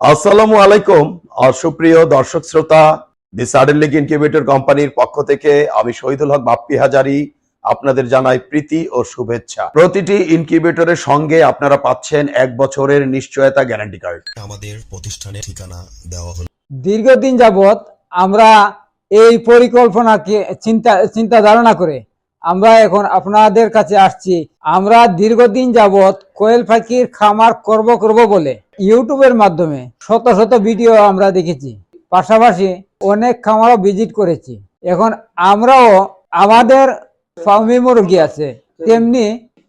আসসালামু আলাইকুম আর সুপ্রিয় দর্শক শ্রোতা দি সাডেন লিগ ইনকিউবেটর কোম্পানির পক্ষ থেকে আমি শহীদুল হক বাপ্পি হাজারি আপনাদের জানাই প্রীতি ও শুভেচ্ছা। প্রতিটি ইনকিউবেটরের সঙ্গে আপনারা পাচ্ছেন এক বছরের নিশ্চয়তা গ্যারান্টি কার্ড। আমাদের প্রতিষ্ঠানের ঠিকানা দেওয়া হলো। দীর্ঘদিন যাবৎ আমরা এই পরিকল্পনাকে চিন্তা চিন্তা ধারণা করে আমরা এখন আপনাদের কাছে আসছি। আমরা দীর্ঘদিন যাবৎ কোয়েল পাখির খামার করব করব বলে ইউটিউবের মাধ্যমে শত শত ভিডিও আমরা দেখেছি। পাশাপাশি অনেক খামারও ভিজিট করেছি। এখন আমরাও আমাদের ফার্মি মুরগি আছে। তেমনি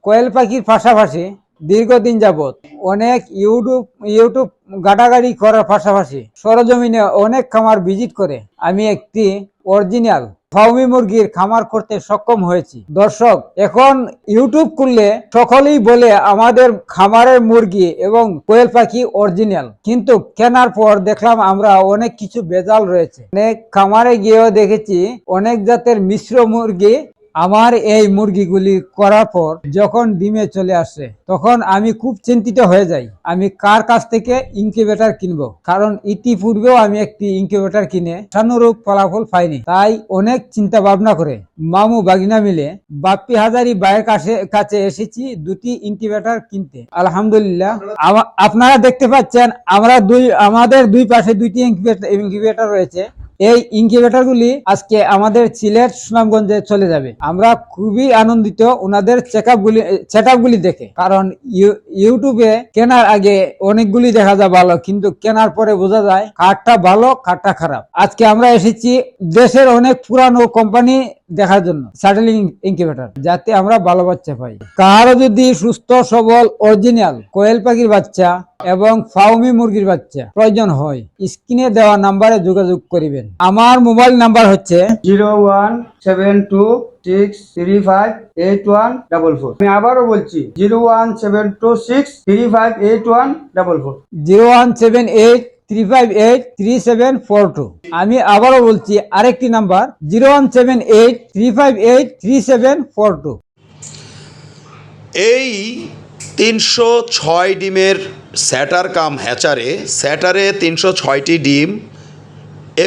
কোয়েল পাখির পাশাপাশি দীর্ঘদিন যাবৎ অনেক ইউটিউব ইউটিউব গাটাগাড়ি করার পাশাপাশি সরজমিনে অনেক খামার ভিজিট করে। আমি একটি অরিজিনাল ফাউমি মুরগির খামার করতে সক্ষম হয়েছি। দর্শক, এখন ইউটিউব খুললে সকলেই বলে আমাদের খামারের মুরগি এবং কোয়েল পাখি অরিজিনাল। কিন্তু কেনার পর দেখলাম আমরা অনেক কিছু বেজাল রয়েছে। অনেক খামারে গিয়েও দেখেছি অনেক জাতের মিশ্র মুরগি আমার এই মুরগিগুলি করার পর যখন ডিমে চলে আসে, তখন আমি খুব চিন্তিত হয়ে যাই। আমি কার কাছ থেকে ইনকিউবেটর কিনবো? কারণ ইতিপূর্বেও আমি একটি ইনকিউবেটর কিনে সানুরূপ ফলাফল পাইনি। তাই অনেক চিন্তা ভাবনা করে মামু বাগিনা মিলে বাপ্পি হাজারি বাইয়ের কাছে কাছে এসেছি দুটি ইনকিউবেটর কিনতে। আলহামদুলিল্লাহ। আপনারা দেখতে পাচ্ছেন, আমরা দুই আমাদের দুই পাশে দুইটি ইনকিউবেটর রয়েছে। এই ইনকিউবেটর গুলি আজকে আমাদের চিলের সুনামগঞ্জে চলে যাবে। আমরা খুবই আনন্দিত ওনাদের চেক আপ গুলি সেট গুলি দেখে। কারণ ইউটিউবে কেনার আগে অনেকগুলি দেখা যায় ভালো, কিন্তু কেনার পরে বোঝা যায় কাঠটা ভালো কাঠটা খারাপ। আজকে আমরা এসেছি দেশের অনেক পুরানো কোম্পানি দেখার জন্য স্যাটেলিং ইনকিউবেটর যাতে আমরা ভালো বাচ্চা পাই। কারও যদি সুস্থ সবল অরিজিনাল কোয়েল পাখির বাচ্চা এবং ফাউমি মুরগির বাচ্চা প্রয়োজন হয় স্ক্রিনে দেওয়া নাম্বারে যোগাযোগ করিবেন। আমার মোবাইল নাম্বার হচ্ছে zero one seven two six three five eight one double four. আমি আবারও বলছি zero one seven two six three five eight one double four. Zero one seven eight three five eight three seven four two আমি আবারও বলছি, আরেকটি number zero one seven eight three five eight three seven four two এই তিনশো ছয় ডিমের স্যাটার কাম হ্যাচারে, স্যাটারে তিনশো ছয়টি ডিম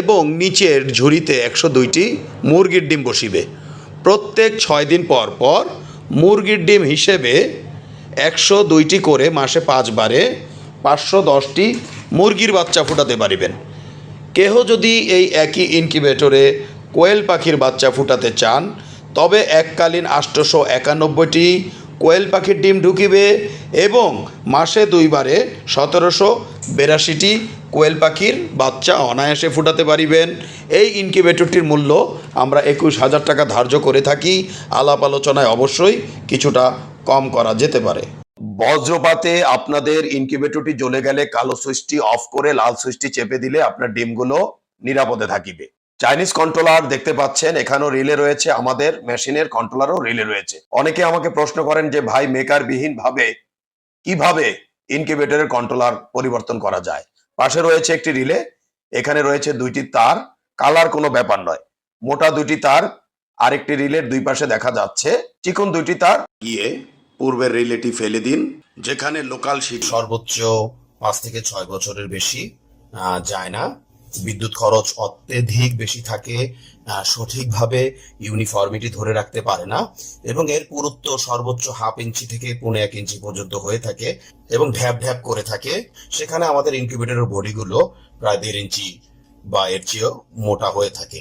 এবং নিচের ঝুড়িতে একশো দুইটি মুরগির ডিম বসিবে। প্রত্যেক ছয় দিন পর পর মুরগির ডিম হিসেবে একশো দুইটি করে মাসে পাঁচবারে পাঁচশো দশটি মুরগির বাচ্চা ফুটাতে পারিবেন। কেহ যদি এই একই ইনকিউবেটরে কোয়েল পাখির বাচ্চা ফুটাতে চান, তবে এককালীন আষ্টশো একানব্বইটি কোয়েল পাখির ডিম ঢুকিবে এবং মাসে দুইবারে সতেরোশো বিরাশিটি কোয়েল পাখির বাচ্চা অনায়াসে ফুটাতে পারিবেন। এই ইনকিউবেটরটির মূল্য আমরা একুশ হাজার টাকা ধার্য করে থাকি। আলাপ আলোচনায় অবশ্যই কিছুটা কম করা যেতে পারে। বজ্রপাতে আপনাদের ইনকিউবেটরটি জ্বলে গেলে কালো সুইচটি অফ করে লাল সুইচটি চেপে দিলে আপনার ডিমগুলো নিরাপদে থাকিবে। চাইনিজ কন্ট্রোলার দেখতে পাচ্ছেন, এখানেও রিলে রয়েছে আমাদের মেশিনের কন্ট্রোলারও রিলে রয়েছে। অনেকে আমাকে প্রশ্ন করেন যে, ভাই মেকার বিহীন ভাবে কীভাবে ইনকিউবেটরের কন্ট্রোলার পরিবর্তন করা যায়? পাশে রয়েছে একটি রিলে এখানে রয়েছে দুইটি তার কালার কোনো ব্যাপার নয়। মোটা দুইটি তার, আরেকটি রিলের দুই পাশে দেখা যাচ্ছে, চিকন দুইটি তার, গিয়ে পূর্বের রিলেটি ফেলে দিন, যেখানে লোকাল শীত সর্বোচ্চ পাঁচ থেকে ছয় বছরের বেশি যায় না। বিদ্যুৎ খরচ অত্যধিক বেশি থাকে সঠিকভাবে ইউনিফর্মিটি ধরে রাখতে পারে না এবং এর পুরুত্ব সর্বোচ্চ হাফ ইঞ্চি থেকে পৌনে এক ইঞ্চি পর্যন্ত হয়ে থাকে এবং ঢ্যাপ ঢ্যাপ করে থাকে। সেখানে আমাদের ইনকিউবেটরের বডিগুলো প্রায় দেড় ইঞ্চি বা এর চেয়েও মোটা হয়ে থাকে।